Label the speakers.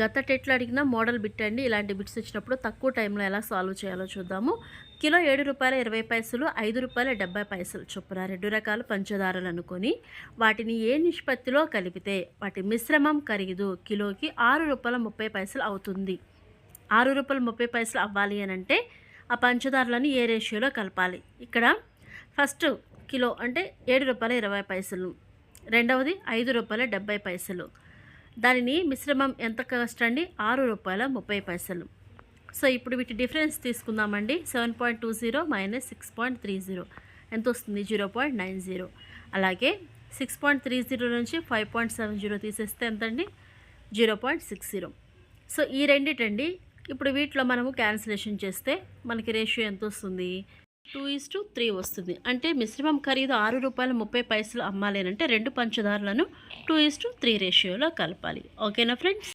Speaker 1: గత టెట్లు అడిగిన model bit అండి. ఇలాంటి బిట్స్ ఇచ్చినప్పుడు తక్కువ టైంలో ఎలా సాల్వ్ చేయాలో చూద్దాము. కిలో ఏడు రూపాయల ఇరవై పైసలు ఐదు రూపాయల డెబ్బై పైసలు చొప్పున రెండు రకాల పంచదారలు అనుకొని వాటిని ఏ నిష్పత్తిలో కలిపితే వాటి మిశ్రమం ఖరీదు కిలోకి ఆరు రూపాయల ముప్పై పైసలు అవుతుంది. ఆరు రూపాయల ముప్పై పైసలు అవ్వాలి అని అంటే ఆ పంచదారలను ఏ రేషియోలో కలపాలి? ఇక్కడ ఫస్ట్ కిలో అంటే ఏడు రూపాయల ఇరవై పైసలు రెండవది ఐదు రూపాయల డెబ్బై పైసలు దానిని మిశ్రమం ఎంత కాస్ట్ అండి? ఆరు రూపాయల ముప్పై పైసలు. సో ఇప్పుడు వీటి డిఫరెన్స్ తీసుకుందామండి. Seven point two zero minus six point three zero. ఎంత వస్తుంది జీరో పాయింట్ నైన్ జీరో. అలాగే సిక్స్ పాయింట్ త్రీ జీరో నుంచి ఫైవ్ పాయింట్ సెవెన్ జీరో తీసేస్తే ఎంతండి? Zero point six zero. So ఈ రెండిటండి. ఇప్పుడు వీటిలో మనము క్యాన్సిలేషన్ చేస్తే మనకి రేషియో ఎంత వస్తుంది టూ ఈస్ టు త్రీ వస్తుంది. అంటే మిశ్రమం ఖరీదు ఆరు రూపాయల ముప్పై పైసలు అమ్మాలి అంటే రెండు పంచదారులను టూ ఈస్ టు త్రీ రేషియోలో కలపాలి. ఓకేనా ఫ్రెండ్స్?